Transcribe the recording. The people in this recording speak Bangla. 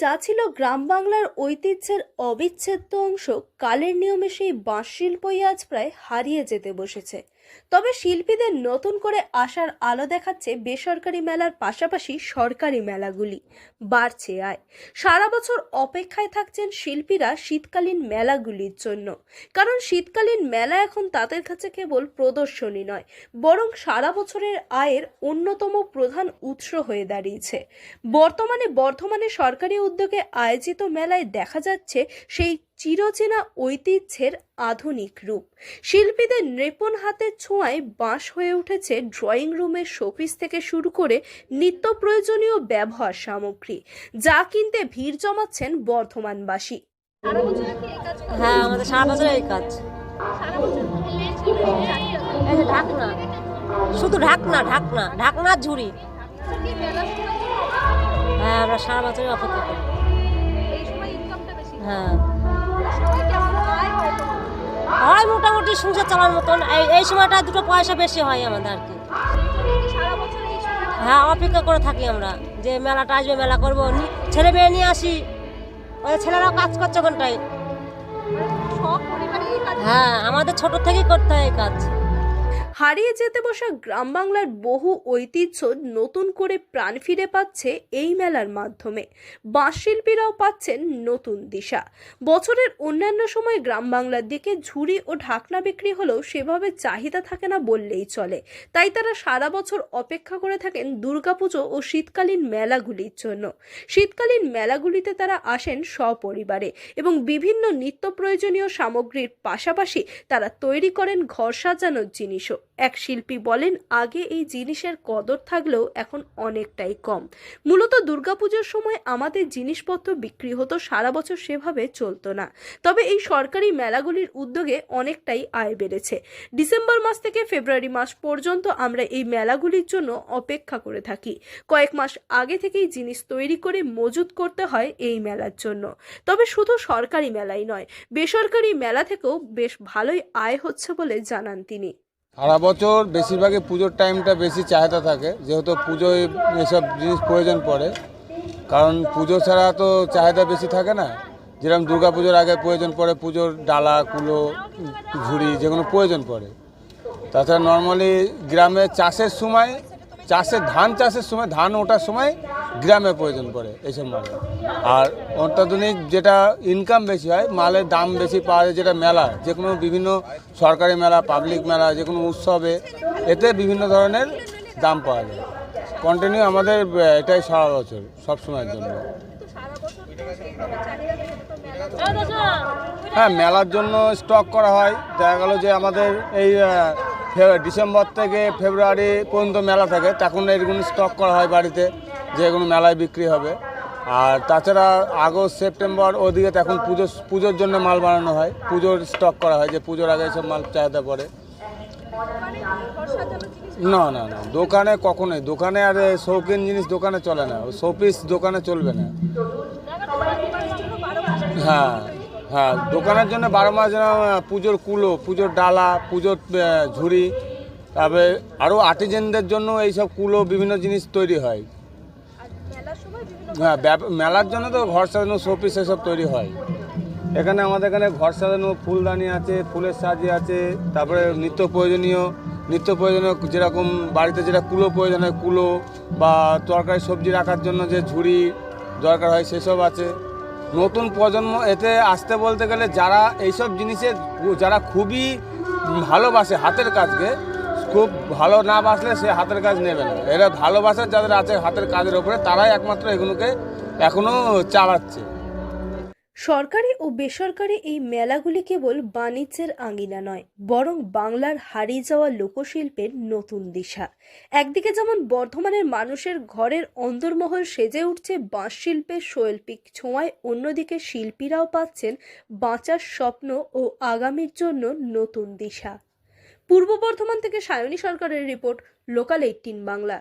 যা ছিল গ্রাম বাংলার ঐতিহ্যের অবিচ্ছেদ্য অংশ, কালের নিয়মে সেই বাঁশ শিল্পই আজ প্রায় হারিয়ে যেতে বসেছে। তবে শিল্পীদের নতুন করে আসার আলো দেখাচ্ছে বেসরকারি মেলার পাশাপাশি সরকারি মেলাগুলি। বাড়ছে আয়। সারা বছর অপেক্ষায় থাকছেন শিল্পীরা শীতকালীন মেলাগুলির জন্য। কারণ শীতকালীন মেলা এখন তাদের কাছে কেবল প্রদর্শনী নয়, বরং সারা বছরের আয়ের অন্যতম প্রধান উৎস হয়ে দাঁড়িয়েছে। বর্তমানে বর্ধমানে সরকারি উদ্যোগে আয়োজিত মেলায় দেখা যাচ্ছে সেই চিরচেনা ঐতিহ্যের আধুনিক রূপ। শিল্পীদের নৃপণ হাতের ছোঁয়ায় বাঁশ হয়ে উঠেছে ড্রয়িং রুমের শোপিস থেকে শুরু করে নিত্য প্রয়োজনীয় ব্যবহার সামগ্রী যা কিনতে ভিড় জমাচ্ছেন বর্ধমানবাসী? হ্যাঁ আমাদের সারা বছর এই কাজ। এই যে ঢাকনা। শুধু ঢাকনা ঢাকনা ঢাকনার ঝুড়ি। আচ্ছা, হ্যাঁ আমরা সারা বছরই অপেক্ষা করি। এই সময় ইনকামটা বেশি। হয়? মোটামুটি সংসার চালানোর মতন। এই সময়টা দুটো পয়সা বেশি হয় আমাদের আর কি। হ্যাঁ অপেক্ষা করে থাকি আমরা যে মেলাটা আসবে মেলা করব। ছেলে মেয়ে নিয়ে আসি। ওই ছেলেরাও কাজ করছে ওখানটায়। কাজ হ্যাঁ আমাদের ছোট থেকেই করতে হয় এই কাজ। হারিয়ে যেতে বসা গ্রাম বাংলার বহু ঐতিহ্য নতুন করে প্রাণ ফিরে পাচ্ছে এই মেলার মাধ্যমে। বাঁশ শিল্পীরাও পাচ্ছেন নতুন দিশা। বছরের অন্যান্য সময় গ্রাম বাংলার দিকে ঝুড়ি ও ঢাকনা বিক্রি হলেও সেভাবে চাহিদা থাকে না বললেই চলে। তাই তারা সারা বছর অপেক্ষা করে থাকেন দুর্গাপুজো ও শীতকালীন মেলাগুলির জন্য। শীতকালীন মেলাগুলিতে তারা আসেন সপরিবারে এবং বিভিন্ন নিত্য প্রয়োজনীয় সামগ্রীর পাশাপাশি তারা তৈরি করেন ঘর সাজানোর জিনিসও। এক শিল্পী বলেন, আগে এই জিনিসের কদর থাকলেও এখন অনেকটাই কম। মূলত দুর্গাপুজোর সময় আমাদের জিনিসপত্র বিক্রি হতো, সারা বছর সেভাবে চলতো না। তবে এই সরকারি মেলাগুলির উদ্যোগে অনেকটাই আয় বেড়েছে। ডিসেম্বর মাস থেকে ফেব্রুয়ারি মাস পর্যন্ত আমরা এই মেলাগুলির জন্য অপেক্ষা করে থাকি। কয়েক মাস আগে থেকেই জিনিস তৈরি করে মজুত করতে হয় এই মেলার জন্য। তবে শুধু সরকারি মেলাই নয়, বেসরকারি মেলা থেকেও বেশ ভালোই আয় হচ্ছে বলে জানান তিনি। সারা বছর বেশিরভাগই পুজোর টাইমটা বেশি চাহিদা থাকে, যেহেতু পুজোয় এসব জিনিস প্রয়োজন পড়ে। কারণ পুজো ছাড়া তো চাহিদা বেশি থাকে না। যেরকম দুর্গা পুজোর আগে প্রয়োজন পড়ে পুজোর ডালা, কুলো, ঝুড়ি, যেগুলো প্রয়োজন পড়ে। তাছাড়া নর্মালি গ্রামে চাষের সময় চাষের ধান চাষের সময়, ধান ওঠার সময় গ্রামে প্রয়োজন পড়ে এইসব মালে। আর অত্যাধুনিক যেটা ইনকাম বেশি হয়, মালের দাম বেশি পাওয়া যায়, যেটা মেলা যে কোনো বিভিন্ন সরকারি মেলা পাবলিক মেলা যে কোনো উৎসবে, এতে বিভিন্ন ধরনের দাম পাওয়া যায়। কন্টিনিউ আমাদের এটাই সারা বছর, সব সময়ের জন্য। হ্যাঁ মেলার জন্য স্টক করা হয়। দেখা গেল যে আমাদের এই ডিসেম্বর থেকে ফেব্রুয়ারি পর্যন্ত মেলা থাকে, তখন এগুলো স্টক করা হয় বাড়িতে। যে কোনো মেলায় বিক্রি হবে। আর তাছাড়া আগস্ট, সেপ্টেম্বর ওদিকে তখন পুজো, পুজোর জন্য মাল বানানো হয়। পুজোর স্টক করা হয় যে পুজোর আগে সব মাল চাহিদা পড়ে। না না না, দোকানে কখনোই, দোকানে আর শৌখিন জিনিস দোকানে চলে না। শোপিস দোকানে চলবে না। হ্যাঁ হ্যাঁ দোকানের জন্য বারো মাস পুজোর কুলো, পুজোর ডালা, পুজোর ঝুড়ি, তারপরে আরও আর্টিজেনদের জন্য এইসব কুলো, বিভিন্ন জিনিস তৈরি হয় আর মেলার সময় বিভিন্ন হ্যাঁ মেলার জন্য তো ঘর সাজানো শোপিস এসব তৈরি হয়। এখানে আমাদের এখানে ঘর সাজানো ফুলদানি আছে, ফুলের সাজি আছে, তারপরে নিত্য প্রয়োজনীয় নিত্য প্রয়োজনীয় যেরকম বাড়িতে যেটা কুলো প্রয়োজন হয়, কুলো বা তরকারি সবজি রাখার জন্য যে ঝুড়ি দরকার হয়, সেসব আছে। নতুন প্রজন্ম, এতে আসতে বলতে গেলে যারা এইসব জিনিসের যারা খুবই ভালোবাসে হাতের কাজকে খুব ভালো না বাসলে সে হাতের কাজ নেবে না। এরা ভালোবাসা যাদের আছে হাতের কাজের ওপরে তারাই একমাত্র এগুলোকে এখনও চালাচ্ছে। সরকারি ও বেসরকারি এই মেলাগুলি কেবল বাণিজ্যের আঙিনা নয়, বরং বাংলার হারিয়ে যাওয়া লোকশিল্পের নতুন দিশা। একদিকে যেমন বর্ধমানের মানুষের ঘরের অন্দরমহল সেজে উঠছে বাঁশ শিল্পের শৈল্পিক ছোঁয়ায়, অন্যদিকে শিল্পীরাও পাচ্ছেন বাঁচার স্বপ্ন ও আগামীর জন্য নতুন দিশা। পূর্ব বর্ধমান থেকে সায়নী সরকারের রিপোর্ট লোকাল এইটিন বাংলা।